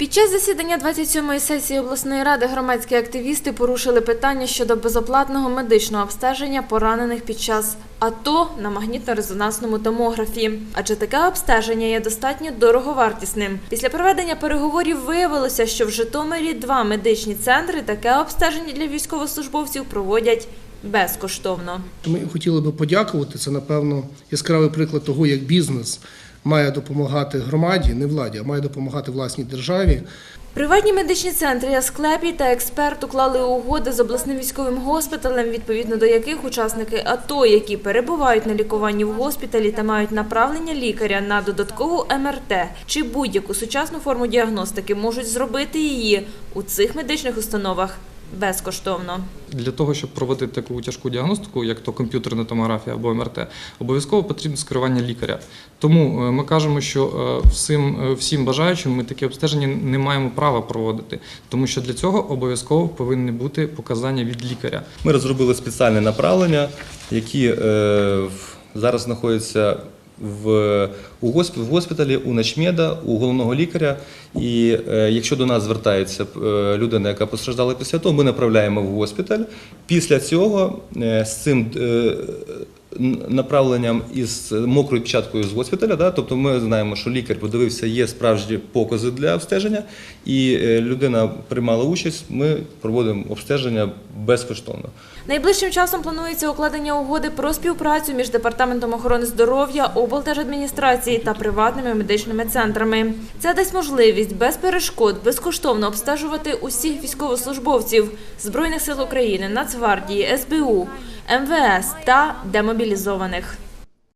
Під час засідання 27-ї сесії обласної ради громадські активісти порушили питання щодо безоплатного медичного обстеження поранених під час АТО на магнітно-резонансному томографі. Адже таке обстеження є достатньо дороговартісним. Після проведення переговорів виявилося, що в Житомирі два медичні центри таке обстеження для військовослужбовців проводять безкоштовно. Ми хотіли би подякувати. Це, напевно, яскравий приклад того, як бізнес має допомагати громаді, не владі, а має допомагати власній державі. Приватні медичні центри Асклепій та експерт уклали угоди з обласним військовим госпіталем, відповідно до яких учасники АТО, які перебувають на лікуванні в госпіталі та мають направлення лікаря на додаткову МРТ чи будь-яку сучасну форму діагностики, можуть зробити її у цих медичних установах безкоштовно. Для того, щоб проводити таку тяжку діагностику, як то комп'ютерна томографія або МРТ, обов'язково потрібно скерування лікаря. Тому е, ми кажемо, що е, всім, е, всім бажаючим ми такі обстеження не маємо права проводити, тому що для цього обов'язково повинні бути показання від лікаря. Ми розробили спеціальне направлення, які е, зараз знаходяться в, у госпіталі, у начмеда, у головного лікаря. І е, якщо до нас звертається е, людина, яка постраждала після того, ми направляємо в госпіталь. Після цього е, з цим е, направленням із мокрою печаткою з госпіталя, да, тобто ми знаємо, що лікар подивився, є справжні покази для обстеження, і е, людина приймала участь. Ми проводимо обстеження безкоштовно. Найближчим часом планується укладення угоди про співпрацю між департаментом охорони здоров'я, облдержадміністрації та приватними медичними центрами. Це дасть можливість без перешкод безкоштовно обстежувати усіх військовослужбовців збройних сил України, Нацгвардії, СБУ, МВС та демобілізованих.